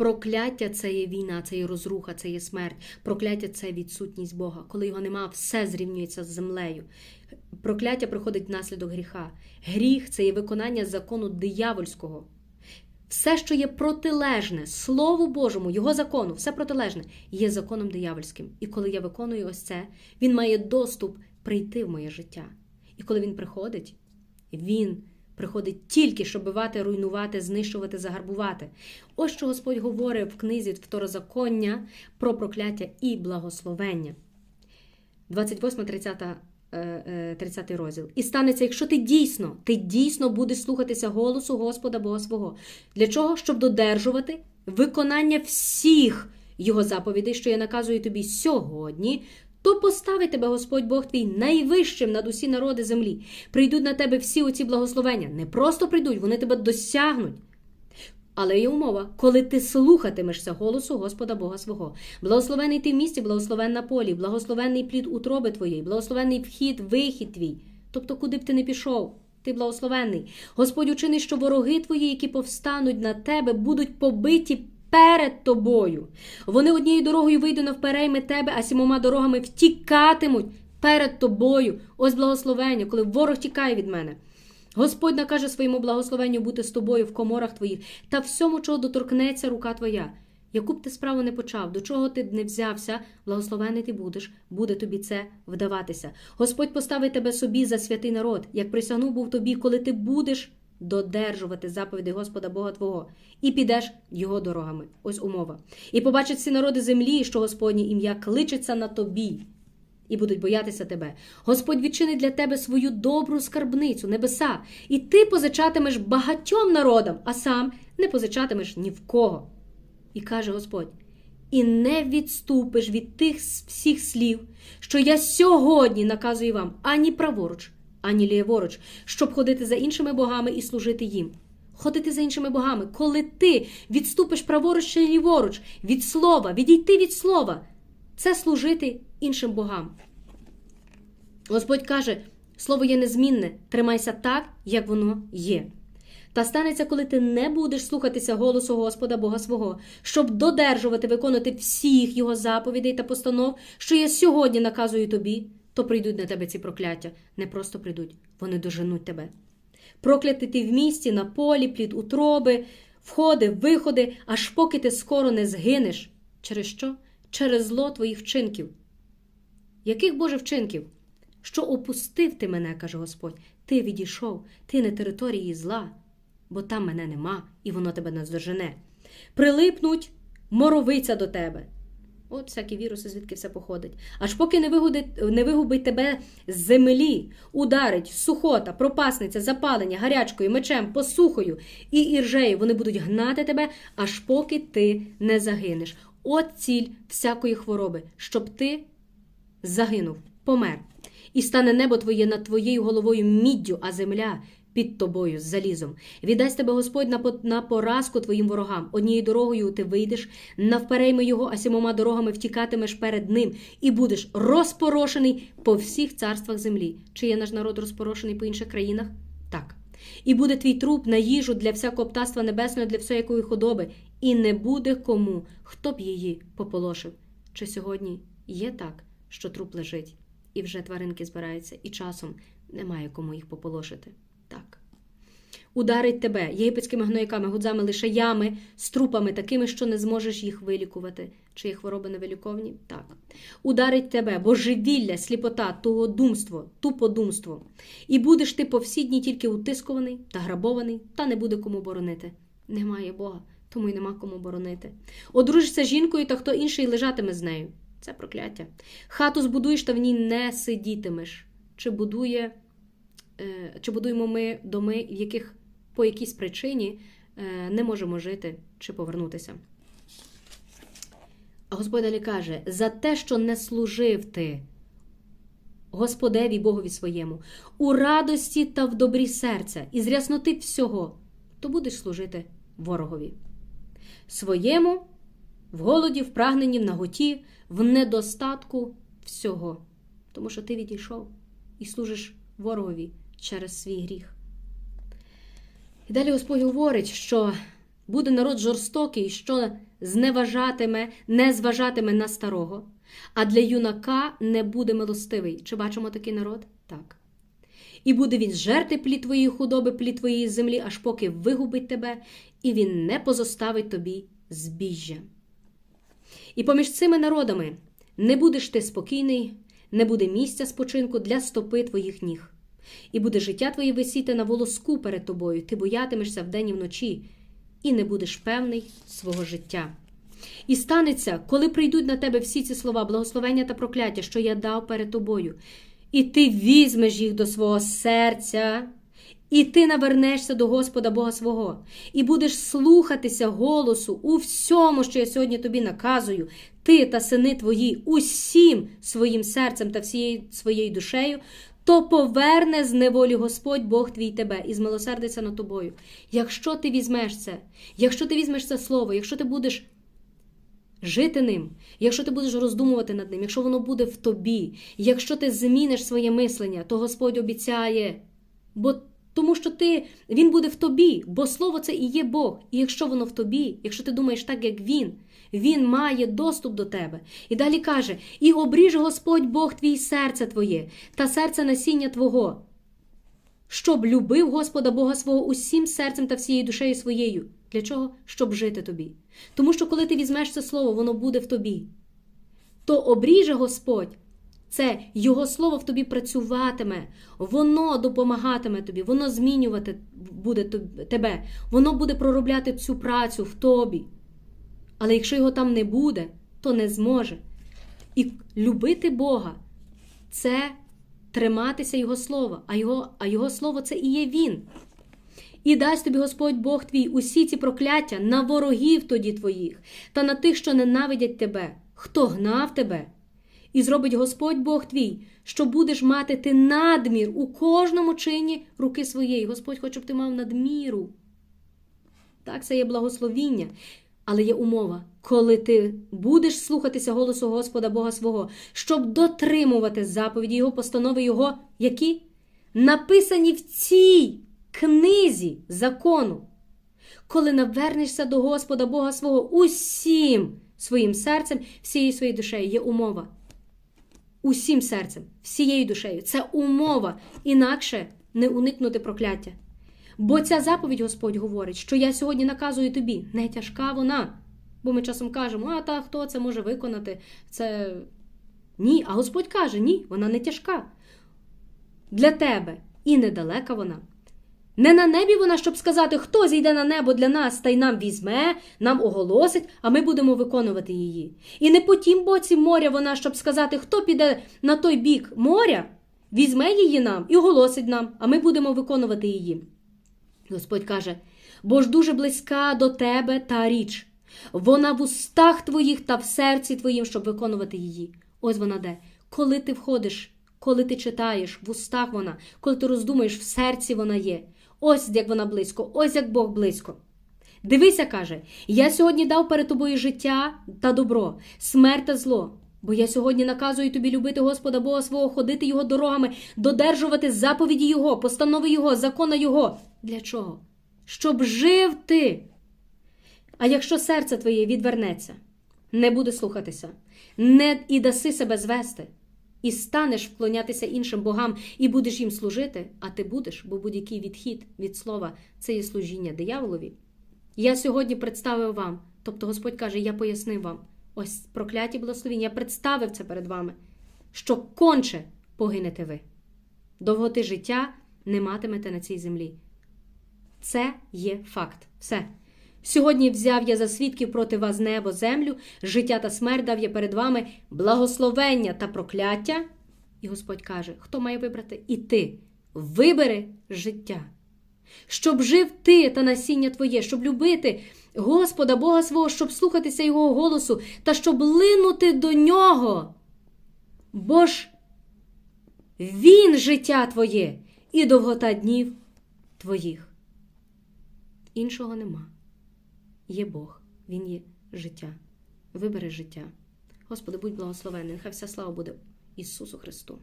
Прокляття це є війна, це є розруха, це є смерть. Прокляття це відсутність Бога. Коли його нема, все зрівнюється з землею. Прокляття приходить внаслідок гріха. Гріх це є виконання закону диявольського. Все, що є протилежне Слову Божому, Його закону, все протилежне, є законом диявольським. І коли я виконую ось це, він має доступ прийти в моє життя. І коли він приходить, він приходить тільки, щоб бивати, руйнувати, знищувати, загарбувати. Ось що Господь говорить в книзі Второзаконня про прокляття і благословення. 28-30 30 розділ. І станеться, якщо ти дійсно, ти дійсно будеш слухатися голосу Господа Бога свого. Для чого? Щоб додержувати виконання всіх його заповідей, що я наказую тобі сьогодні, то поставить тебе Господь Бог твій найвищим над усі народи землі. Прийдуть на тебе всі оці благословення. Не просто прийдуть, вони тебе досягнуть. Але є умова, коли ти слухатимешся голосу Господа Бога свого. Благословений ти в місті, благословен на полі, благословенний плід утроби твоєї, благословенний вхід, вихід твій. Тобто, куди б ти не пішов, ти благословенний. Господь учинить, що вороги твої, які повстануть на тебе, будуть побиті перед тобою. Вони однією дорогою вийдуть навперейми тебе, а сімома дорогами втікатимуть перед тобою. Ось благословення, коли ворог тікає від мене. Господь накаже своєму благословенню бути з тобою в коморах твоїх та всьому, чого доторкнеться рука твоя. Яку б ти справу не почав, до чого ти не взявся, благословений ти будеш, буде тобі це вдаватися. Господь поставить тебе собі за святий народ, як присягнув був тобі, коли ти будеш додержувати заповіді Господа Бога Твого, і підеш його дорогами. Ось умова. І побачать всі народи землі, що Господнє ім'я кличеться на тобі і будуть боятися тебе. Господь відчинить для тебе свою добру скарбницю, небеса, і ти позичатимеш багатьом народам, а сам не позичатимеш ні в кого. І каже Господь: і не відступиш від тих всіх слів, що я сьогодні наказую вам ані праворуч, ані ліворуч, щоб ходити за іншими богами і служити їм. Ходити за іншими богами, коли ти відступиш праворуч чи ліворуч, від слова, відійти від слова, це служити іншим богам. Господь каже: слово є незмінне, тримайся так, як воно є. Та станеться, коли ти не будеш слухатися голосу Господа Бога свого, щоб додержувати, виконувати всіх його заповідей та постанов, що я сьогодні наказую тобі, то прийдуть на тебе ці прокляття. Не просто прийдуть, вони доженуть тебе. Проклятий ти в місті, на полі, плід утроби, входи, виходи, аж поки ти скоро не згинеш. Через що? Через зло твоїх вчинків. Яких Боже вчинків? Що опустив ти мене, каже Господь, ти відійшов, ти на території зла, бо там мене нема, і воно тебе наздожене. Прилипнуть моровиця до тебе. От всякі віруси, звідки все походить. Аж поки не вигубить, не вигубить тебе з землі, ударить, сухота, пропасниця, запалення, гарячкою, мечем, посухою і іржею, вони будуть гнати тебе, аж поки ти не загинеш. От ціль всякої хвороби, щоб ти загинув, помер. І стане небо твоє над твоєю головою міддю, а земля під тобою з залізом. Віддасть тебе Господь на поразку твоїм ворогам. Однією дорогою ти вийдеш, навперейми його, а сімома дорогами втікатимеш перед ним, і будеш розпорошений по всіх царствах землі. Чи є наш народ розпорошений по інших країнах? Так. І буде твій труп на їжу для всякого птаства небесного, для всякої худоби, і не буде кому, хто б її пополошив. Чи сьогодні є так, що труп лежить? І вже тваринки збираються, і часом немає кому їх пополошити. Ударить тебе єгипетськими гнояками, гудзами, лише ями, з трупами, такими, що не зможеш їх вилікувати. Чи є хвороби невиліковні? Так. Ударить тебе божевілля, сліпота, тугодумство, туподумство. І будеш ти по всі дні тільки утискуваний та грабований, та не буде кому боронити. Немає Бога, тому й нема кому боронити. Одружишся жінкою, та хто інший лежатиме з нею. Це прокляття. Хату збудуєш, та в ній не сидітимеш. Чи будує, е, чи будуємо ми доми, в яких по якійсь причині е, не можемо жити чи повернутися? А Господь далі каже: за те, що не служив ти Господеві Богові своєму, у радості та в добрі серця, і з рясноти всього, то будеш служити ворогові. Своєму в голоді, в прагненні, в наготі, в недостатку всього. Тому що ти відійшов і служиш ворогові через свій гріх. І далі Господь говорить, що буде народ жорстокий, що зневажатиме, не зважатиме на старого, а для юнака не буде милостивий. Чи бачимо такий народ? Так. І буде він жерти плід твоєї худоби, плід твоєї землі, аж поки вигубить тебе, і він не позоставить тобі збіжжя. І поміж цими народами не будеш ти спокійний, не буде місця спочинку для стопи твоїх ніг. І буде життя твоє висіти на волоску перед тобою, ти боятимешся вдень і вночі, і не будеш певний свого життя. І станеться, коли прийдуть на тебе всі ці слова, благословення та прокляття, що я дав перед тобою, і ти візьмеш їх до свого серця, і ти навернешся до Господа Бога свого, і будеш слухатися голосу у всьому, що я сьогодні тобі наказую, ти та сини твої, усім своїм серцем та всією своєю душею, то поверне з неволі Господь Бог твій тебе і змилосердиться над тобою. Якщо ти візьмеш це, якщо ти візьмеш це слово, якщо ти будеш жити ним, якщо ти будеш роздумувати над ним, якщо воно буде в тобі, якщо ти зміниш своє мислення, то Господь обіцяє. Бо тому що ти, він буде в тобі, бо слово це і є Бог. І якщо воно в тобі, якщо ти думаєш так, як він, він має доступ до тебе. І далі каже: І обріж Господь Бог твій серце твоє та серце насіння Твого, щоб любив Господа Бога свого усім серцем та всією душею своєю. Для чого? Щоб жити тобі. Тому що коли ти візьмеш це слово, воно буде в тобі. То обріже Господь. Це Його слово в тобі працюватиме, воно допомагатиме тобі, воно змінювати буде тебе, воно буде проробляти цю працю в тобі. Але якщо його там не буде, то не зможе. І любити Бога це триматися Його слова, а Його, а Його слово це і є Він. І дасть тобі Господь Бог твій усі ці прокляття на ворогів тоді твоїх, та на тих, що ненавидять тебе, хто гнав тебе. І зробить Господь Бог твій, що будеш мати ти надмір у кожному чині руки своєї. Господь хоче, щоб ти мав надміру. Так, це є благословіння, але є умова, коли ти будеш слухатися голосу Господа Бога свого, щоб дотримувати заповіді Його, постанови Його, які написані в цій книзі закону. Коли навернешся до Господа Бога свого усім своїм серцем, всією своєю душею, є умова усім серцем, всією душею. Це умова, інакше не уникнути прокляття. Бо ця заповідь Господь говорить, що я сьогодні наказую тобі, не тяжка вона. Бо ми часом кажемо, а та хто це може виконати? Це ні. А Господь каже, ні, вона не тяжка. Для тебе і недалека вона. Не на небі вона, щоб сказати, хто зійде на небо для нас та й нам візьме, нам оголосить, а ми будемо виконувати її. І не по тім боці моря вона, щоб сказати, хто піде на той бік моря, візьме її нам і оголосить нам, а ми будемо виконувати її. Господь каже: бо ж дуже близька до тебе та річ. Вона в устах твоїх та в серці твоїм, щоб виконувати її. Ось вона де. Коли ти входиш, коли ти читаєш, в устах вона, коли ти роздумаєш, в серці вона є. Ось як вона близько, ось як Бог близько. Дивися, каже, я сьогодні дав перед тобою життя та добро, смерть та зло. Бо я сьогодні наказую тобі любити Господа Бога свого, ходити Його дорогами, додержувати заповіді Його, постанови Його, закона Його. Для чого? Щоб жив ти. А якщо серце твоє відвернеться, не буде слухатися, не і даси себе звести, і станеш вклонятися іншим богам, і будеш їм служити, а ти будеш, бо будь-який відхід від слова це є служіння дияволові. Я сьогодні представив вам, тобто Господь каже, я пояснив вам ось прокляті благословіння, я представив це перед вами, що конче погинете ви. Довготи життя не матимете на цій землі. Це є факт. Все. Сьогодні взяв я за свідків проти вас небо, землю, життя та смерть дав я перед вами благословення та прокляття. І Господь каже: хто має вибрати? І ти вибери життя. Щоб жив ти та насіння твоє, щоб любити Господа, Бога свого, щоб слухатися Його голосу та щоб линути до нього. Бо ж Він життя твоє і довгота днів твоїх. Іншого нема. Є Бог, Він є життя. Вибери життя. Господи, будь благословенний, нехай вся слава буде Ісусу Христу.